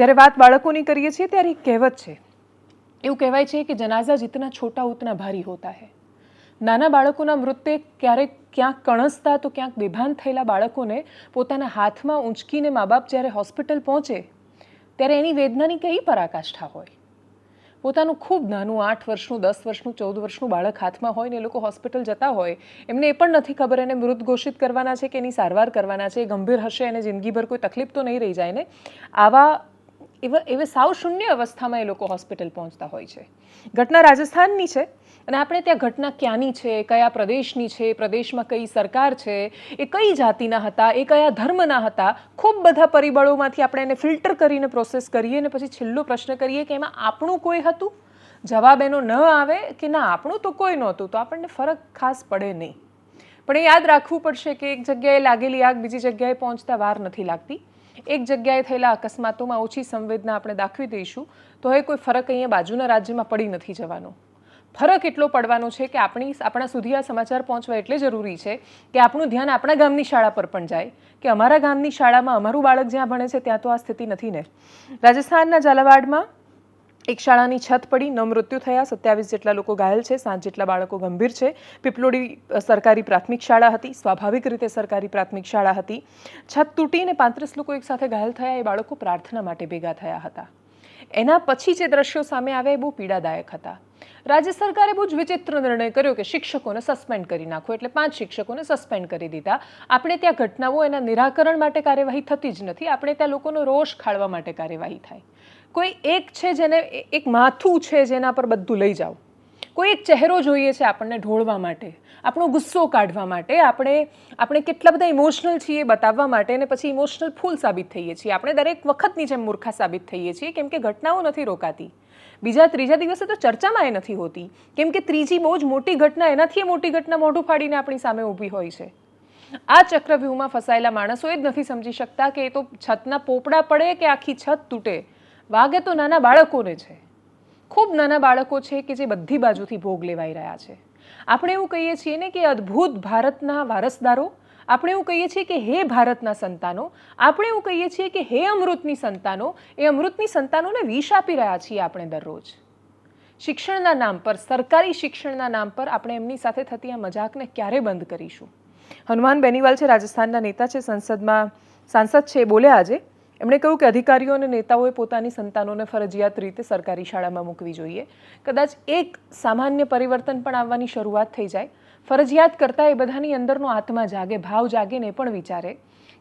જ્યારે વાત બાળકોની કરીએ છીએ, ત્યારે એક કહેવત છે. એવું કહેવાય છે કે જનાઝા જીતના છોટા ઉતના ભારી હોતા હે. નાના બાળકોના મૃત્યે ક્યારેક ક્યાંક કણસતા તો ક્યાંક બેભાન થયેલા બાળકોને પોતાના હાથમાં ઊંચકીને મા બાપ જ્યારે હોસ્પિટલ પહોંચે, ત્યારે એની વેદનાની કઈ પરાકાષ્ઠા હોય? પોતાનું ખૂબ નાનું આઠ વર્ષનું, દસ વર્ષનું, ચૌદ વર્ષનું બાળક હાથમાં હોય ને એ લોકો હોસ્પિટલ જતા હોય, એમને એ પણ નથી ખબર એને મૃત ઘોષિત કરવાના છે કે એની સારવાર કરવાના છે એ ગંભીર હશે, એને જિંદગીભર કોઈ તકલીફ તો નહીં રહી જાય ને? આવા એવા એવા સાવ શૂન્ય અવસ્થામાં એ લોકો હોસ્પિટલ પહોંચતા હોય છે. ઘટના રાજસ્થાનની છે અને આપણે ત્યાં ઘટના ક્યાંની છે, કયા પ્રદેશની છે, પ્રદેશમાં કઈ સરકાર છે, એ કઈ જાતિના હતા, એ કયા ધર્મના હતા, ખૂબ બધા પરિબળોમાંથી આપણે એને ફિલ્ટર કરીને પ્રોસેસ કરીએ અને પછી છેલ્લો પ્રશ્ન કરીએ કે એમાં આપણું કોઈ હતું? જવાબ એનો ન આવે કે ના, આપણું તો કોઈ નહોતું, તો આપણને ફરક ખાસ પડે નહીં. પણ એ યાદ રાખવું પડશે કે એક જગ્યાએ લાગેલી આગ બીજી જગ્યાએ પહોંચતા વાર નથી લાગતી. એક જગ્યાએ થયેલા અકસ્માતોમાં ઓછી સંવેદના આપણે દાખવી દઈશું, તો એ કોઈ ફરક અહીંયા બાજુના રાજ્યમાં પડી નથી જવાનો. ફરક એટલો પડવાનો છે કે આપણી, આપણા સુધી આ સમાચાર પહોંચવા એટલે જરૂરી છે કે આપણું ધ્યાન આપણા ગામની શાળા પર પણ જાય. કે અમારા ગામની શાળામાં અમારું બાળક જ્યાં ભણે છે ત્યાં તો આ સ્થિતિ નથી ને. રાજસ્થાનના ઝાલાવાડમાં એક શાળાની છત પડી, નવ મૃત્યુ થયા, સત્યાવીસ જેટલા લોકો ઘાયલ છે, સાત જેટલા બાળકો ગંભીર છે. પીપલોડી સરકારી પ્રાથમિક શાળા હતી, સ્વાભાવિક રીતે સરકારી પ્રાથમિક શાળા હતી. છત તૂટીને પાંત્રીસ લોકો એકસાથે ઘાયલ થયા, એ બાળકો પ્રાર્થના માટે ભેગા થયા હતા. એના પછી જે દ્રશ્યો સામે આવ્યા એ બહુ પીડાદાયક હતા. રાજ્ય સરકારે બહુ જ વિચિત્ર નિર્ણય કર્યો કે શિક્ષકોને સસ્પેન્ડ કરી નાખો એટલે પાંચ શિક્ષકોને સસ્પેન્ડ કરી દીધા. આપણે ત્યાં ઘટનાઓ એના નિરાકરણ માટે કાર્યવાહી થતી જ નથી. આપણે ત્યાં લોકોનો રોષ ખાળવા માટે કાર્યવાહી થાય. કોઈ એક છે જેને, એક માથું છે જેના પર બધું લઈ જાઓ. કોઈ એક ચહેરો જોઈએ છે આપણને ઢોળવા માટે, આપણો ગુસ્સો કાઢવા માટે, આપણે આપણે કેટલા બધા ઇમોશનલ છીએ બતાવવા માટે અને પછી ઇમોશનલ ફૂલ સાબિત થઈએ છીએ. આપણે દરેક વખતની જેમ મૂર્ખા સાબિત થઈએ છીએ, કેમ કે ઘટનાઓ નથી રોકાતી. બીજા, ત્રીજા દિવસે તો ચર્ચામાં એ નથી હોતી. કેમ કે ત્રીજી બહુ જ મોટી ઘટના, એનાથી મોટી ઘટના મોઢું ફાડીને આપણી સામે ઊભી હોય છે. આ ચક્રવ્યૂહમાં ફસાયેલા માણસો એ જ નથી સમજી શકતા કે એ તો છતના પોપડા પડે કે આખી છત તૂટે. વાગે તો નાના બાળકોને છે. ખૂબ નાના બાળકો છે કે જે બધી બાજુથી ભોગ લેવાઈ રહ્યા છે. આપણે એવું કહીએ છીએ ને કે અદ્ભુત ભારતના વારસદારો, આપણે એવું કહીએ છીએ કે હે ભારતના સંતાનો, આપણે એવું કહીએ છીએ કે હે અમૃતની સંતાનો, એ અમૃતની સંતાનોને વિષ આપી રહ્યા છીએ આપણે દરરોજ. શિક્ષણના નામ પર, સરકારી શિક્ષણના નામ પર આપણે એમની સાથે થતી આ મજાકને ક્યારે બંધ કરીશું? હનુમાન બેનીવાલ છે, રાજસ્થાનના નેતા છે, સંસદમાં સાંસદ છે બોલ્યા આજે. એમણે કહ્યું કે અધિકારીઓ અને નેતાઓએ પોતાની સંતાનોને ફરજિયાત રીતે સરકારી શાળામાં મૂકવી જોઈએ. કદાચ એક સામાન્ય પરિવર્તન પણ આવવાની શરૂઆત થઈ જાય. ફરજિયાત કરતાં એ બધાની અંદરનો આત્મા જાગે, ભાવ જાગે ને પણ વિચારે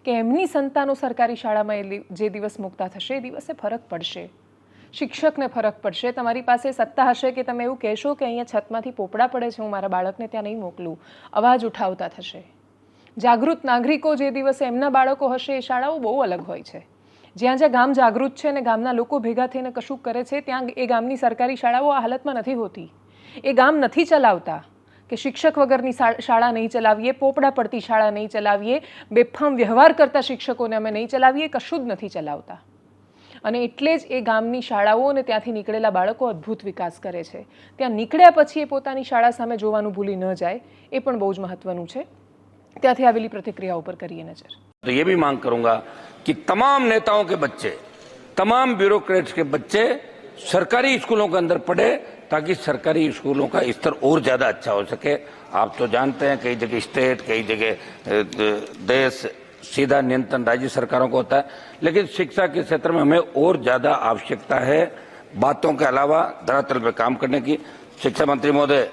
કે એમની સંતાનો સરકારી શાળામાં એ જે દિવસ મુકતા થશે, એ દિવસે ફરક પડશે. શિક્ષકને ફરક પડશે. તમારી પાસે સત્તા હશે કે તમે એવું કહેશો કે અહીંયા છતમાંથી પોપડા પડે છે, હું મારા બાળકને ત્યાં નહીં મોકલું. અવાજ ઉઠાવતા થશે. જાગૃત નાગરિકો જે દિવસે એમના બાળકો હશે, એ શાળાઓ બહુ અલગ હોય છે. જ્યાં જ્યાં ગામ જાગૃત છે અને ગામના લોકો ભેગા થઈને કશું કરે છે, ત્યાં એ ગામની સરકારી શાળાઓ આ હાલતમાં નથી હોતી. એ ગામ નથી ચલાવતા કે શિક્ષક વગરની શાળા નહીં ચલાવીએ, પોપડા પડતી શાળા નહીં ચલાવીએ, બેફામ વ્યવહાર કરતા શિક્ષકોને અમે નહીં ચલાવીએ, કશું જ નથી ચલાવતા. અને એટલે જ એ ગામની શાળાઓ અને ત્યાંથી નીકળેલા બાળકો અદ્ભુત વિકાસ કરે છે. ત્યાં નીકળ્યા પછી એ પોતાની શાળા સામે જોવાનું ભૂલી ન જાય, એ પણ બહુ જ મહત્વનું છે. ત્યાંથી આવેલી પ્રતિક્રિયા ઉપર કરીએ નજર. तो ये भी मांग करूँगा कि तमाम नेताओं के बच्चे, तमाम ब्यूरोक्रेट्स के बच्चे सरकारी स्कूलों के अंदर पढ़े ताकि सरकारी स्कूलों का स्तर और ज़्यादा अच्छा हो सके। आप तो जानते हैं कई जगह स्टेट, कई जगह देश सीधा नियंत्रण राज्य सरकारों को होता है, लेकिन शिक्षा के क्षेत्र में हमें और ज़्यादा आवश्यकता है बातों के अलावा धरातल पर काम करने की। शिक्षा मंत्री महोदय